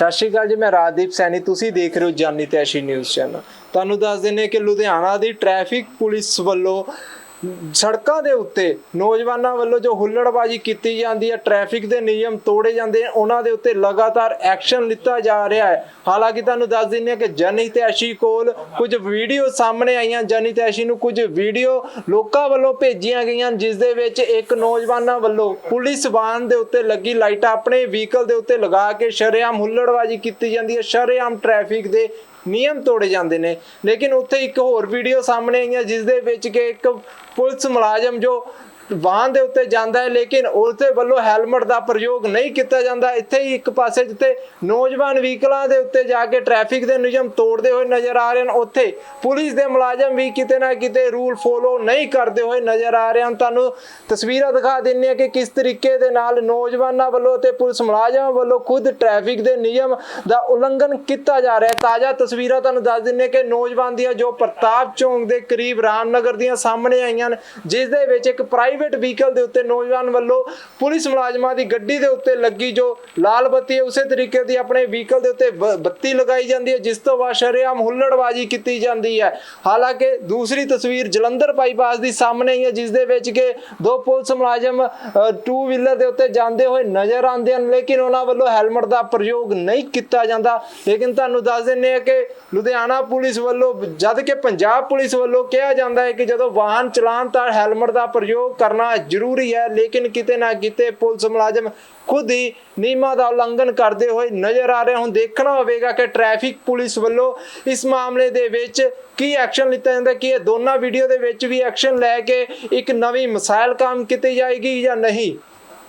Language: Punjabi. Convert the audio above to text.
ਸਤਿ ਸ਼੍ਰੀ ਅਕਾਲ ਜੀ, ਮੈਂ ਰਾਜਦੀਪ ਸੈਣੀ। ਤੁਸੀਂ ਦੇਖ ਰਹੇ ਹੋ ਜਾਨੀ ਤੈਸ਼ੀ ਨਿਊਜ਼ ਚੈਨਲ। ਤੁਹਾਨੂੰ ਦੱਸ ਦਿੰਨੇ ਕਿ ਲੁਧਿਆਣਾ ਦੀ ਟ੍ਰੈਫਿਕ ਪੁਲਿਸ ਵੱਲੋਂ ਸੜਕਾਂ ਦੇ ਉੱਤੇ ਨੌਜਵਾਨਾਂ ਵੱਲੋਂ ਜੋ ਹੁੱਲੜਬਾਜ਼ੀ ਕੀਤੀ ਜਾਂਦੀ ਹੈ, ਟ੍ਰੈਫਿਕ ਦੇ ਨਿਯਮ ਤੋੜੇ ਜਾਂਦੇ ਆ ਉਹਨਾਂ ਦੇ ਉੱਤੇ ਲਗਾਤਾਰ ਐਕਸ਼ਨ ਲਿੱਤਾ ਜਾ ਰਿਹਾ ਹੈ। ਹਾਲਾਂਕਿ ਤੁਹਾਨੂੰ ਦੱਸ ਦਿੰਨੇ ਕਿ ਜਨੀ ਤੈਸ਼ੀ ਕੋਲ ਕੁਝ ਵੀਡੀਓ ਸਾਹਮਣੇ ਆਈਆਂ। ਜਨੀ ਤੈਸ਼ੀ ਨੂੰ ਕੁਝ ਵੀਡੀਓ ਲੋਕਾਂ ਵੱਲੋਂ ਭੇਜੀਆਂ ਗਈਆਂ, ਜਿਸ ਦੇ ਵਿੱਚ ਇੱਕ ਨੌਜਵਾਨਾਂ ਵੱਲੋਂ ਪੁਲਿਸ ਵਾਹਨ ਦੇ ਉੱਤੇ ਲੱਗੀ ਲਾਈਟਾਂ ਆਪਣੇ ਵਹੀਕਲ ਦੇ ਉੱਤੇ ਲਗਾ ਕੇ ਸ਼ਰੇਆਮ ਹੁੱਲੜਬਾਜ਼ੀ ਕੀਤੀ ਜਾਂਦੀ ਹੈ। ਸ਼ਰੇਆਮ ਟ੍ਰੈਫਿਕ ਦੇ ਨਿਯਮ ਤੋੜੇ ਜਾਂਦੇ ਨੇ। ਲੇਕਿਨ ਉੱਥੇ ਇੱਕ ਹੋਰ ਵੀਡੀਓ ਸਾਹਮਣੇ ਆਈਆਂ ਜਿਸ ਦੇ ਵਿੱਚ ਕਿ ਇੱਕ ਪੁਲਿਸ ਮੁਲਾਜ਼ਮ ਜੋ ਵਾਹਨ ਦੇ ਉੱਤੇ ਜਾਂਦਾ ਹੈ, ਲੇਕਿਨ ਉਸਦੇ ਵੱਲੋਂ ਹੈਲਮਟ ਦਾ ਪ੍ਰਯੋਗ ਨਹੀਂ ਕੀਤਾ ਜਾਂਦਾ। ਇੱਥੇ ਹੀ ਇੱਕ ਪਾਸੇ ਜਿੱਥੇ ਨੌਜਵਾਨ ਵਹੀਕਲਾਂ ਦੇ ਉੱਤੇ ਜਾ ਕੇ ਟ੍ਰੈਫਿਕ ਦੇ ਨਿਯਮ ਤੋੜਦੇ ਹੋਏ ਨਜ਼ਰ ਆ ਰਹੇ ਹਨ, ਉੱਥੇ ਪੁਲਿਸ ਦੇ ਮੁਲਾਜ਼ਮ ਵੀ ਕਿਤੇ ਨਾ ਕਿਤੇ ਰੂਲ ਫੋਲੋ ਨਹੀਂ ਕਰਦੇ ਹੋਏ ਨਜ਼ਰ ਆ ਰਹੇ ਹਨ। ਤੁਹਾਨੂੰ ਤਸਵੀਰਾਂ ਦਿਖਾ ਦਿੰਨੇ ਆ ਕਿ ਕਿਸ ਤਰੀਕੇ ਦੇ ਨਾਲ ਨੌਜਵਾਨਾਂ ਵੱਲੋਂ ਤੇ ਪੁਲਿਸ ਮੁਲਾਜ਼ਮਾਂ ਵੱਲੋਂ ਖੁਦ ਟ੍ਰੈਫਿਕ ਦੇ ਨਿਯਮ ਦਾ ਉਲੰਘਣ ਕੀਤਾ ਜਾ ਰਿਹਾ ਹੈ। ਤਾਜ਼ਾ ਤਸਵੀਰਾਂ ਤੁਹਾਨੂੰ ਦੱਸ ਦਿੰਨੇ ਕਿ ਨੌਜਵਾਨ ਦੀਆਂ ਜੋ ਪ੍ਰਤਾਪ ਚੌਂਕ ਦੇ ਕਰੀਬ ਰਾਮਨਗਰ ਦੀਆਂ ਸਾਹਮਣੇ ਆਈਆਂ ਨੇ ਜਿਸ ਦੇ ਵਿੱਚ ਇੱਕ ਪ੍ਰਾਈਵੇਟ ਵਹੀਕਲ ਦੇ ਉੱਤੇ ਨੌਜਵਾਨ ਵੱਲੋਂ ਪੁਲਿਸ ਮੁਲਾਜ਼ਮਾਂ ਦੀ ਗੱਡੀ ਦੇ ਉੱਤੇ ਲੱਗੀ ਜੋ ਲਾਲ ਬੱਤੀ ਹੈ, ਉਸੇ ਤਰੀਕੇ ਦੀ ਆਪਣੇ ਵਹੀਕਲ ਦੇ ਉੱਤੇ ਬ- ਬੱਤੀ ਲਗਾਈ ਜਾਂਦੀ ਹੈ, ਜਿਸ ਤੋਂ ਬਾਅਦ ਸ਼ਰੇਆਮ ਹੁੱਲੜਬਾਜ਼ੀ ਕੀਤੀ ਜਾਂਦੀ ਹੈ। ਹਾਲਾਂਕਿ ਦੂਸਰੀ ਤਸਵੀਰ ਜਲੰਧਰ ਬਾਈਪਾਸ ਦੀ ਸਾਹਮਣੇ ਹੀ ਹੈ, ਜਿਸ ਦੇ ਵਿੱਚ ਕਿ ਦੋ ਪੁਲਿਸ ਮੁਲਾਜ਼ਮ ਟੂ ਵੀਲਰ ਦੇ ਉੱਤੇ ਜਾਂਦੇ ਹੋਏ ਨਜ਼ਰ ਆਉਂਦੇ ਹਨ, ਲੇਕਿਨ ਉਹਨਾਂ ਵੱਲੋਂ ਹੈਲਮਟ ਦਾ ਪ੍ਰਯੋਗ ਨਹੀਂ ਕੀਤਾ ਜਾਂਦਾ। ਲੇਕਿਨ ਤੁਹਾਨੂੰ ਦੱਸ ਦਿੰਨੇ ਆ ਕਿ ਲੁਧਿਆਣਾ ਪੁਲਿਸ ਵੱਲੋਂ, ਜਦ ਕਿ ਪੰਜਾਬ ਪੁਲਿਸ ਵੱਲੋਂ ਕਿਹਾ ਜਾਂਦਾ ਹੈ ਕਿ ਜਦੋਂ ਵਾਹਨ ਚਲਾਉਣ ਤਾਂ ਹੈਲਮਟ ਦਾ ਪ੍ਰਯੋਗ ਕਰ ਕਰਨਾ ਜ਼ਰੂਰੀ ਹੈ, ਲੇਕਿਨ ਕਿਤੇ ਨਾ ਕਿਤੇ ਪੁਲਿਸ ਮੁਲਾਜ਼ਮ ਖੁਦ ਹੀ ਨਿਯਮਾਂ ਦਾ ਉਲੰਘਣ ਕਰਦੇ ਹੋਏ ਨਜ਼ਰ ਆ ਰਹੇ ਹੁਣ। ਦੇਖਣਾ ਹੋਵੇਗਾ ਕਿ ਟ੍ਰੈਫਿਕ ਪੁਲਿਸ ਵੱਲੋਂ ਇਸ ਮਾਮਲੇ ਦੇ ਵਿੱਚ ਕੀ ਐਕਸ਼ਨ ਲਿੱਤਾ ਜਾਂਦਾ, ਕਿ ਇਹ ਦੋਨਾਂ ਵੀਡੀਓ ਦੇ ਵਿੱਚ ਵੀ ਐਕਸ਼ਨ ਲੈ ਕੇ ਇੱਕ ਨਵੀਂ ਮਿਸਾਈਲ ਕਾਇਮ ਕੀਤੀ ਜਾਏਗੀ ਜਾਂ ਨਹੀਂ।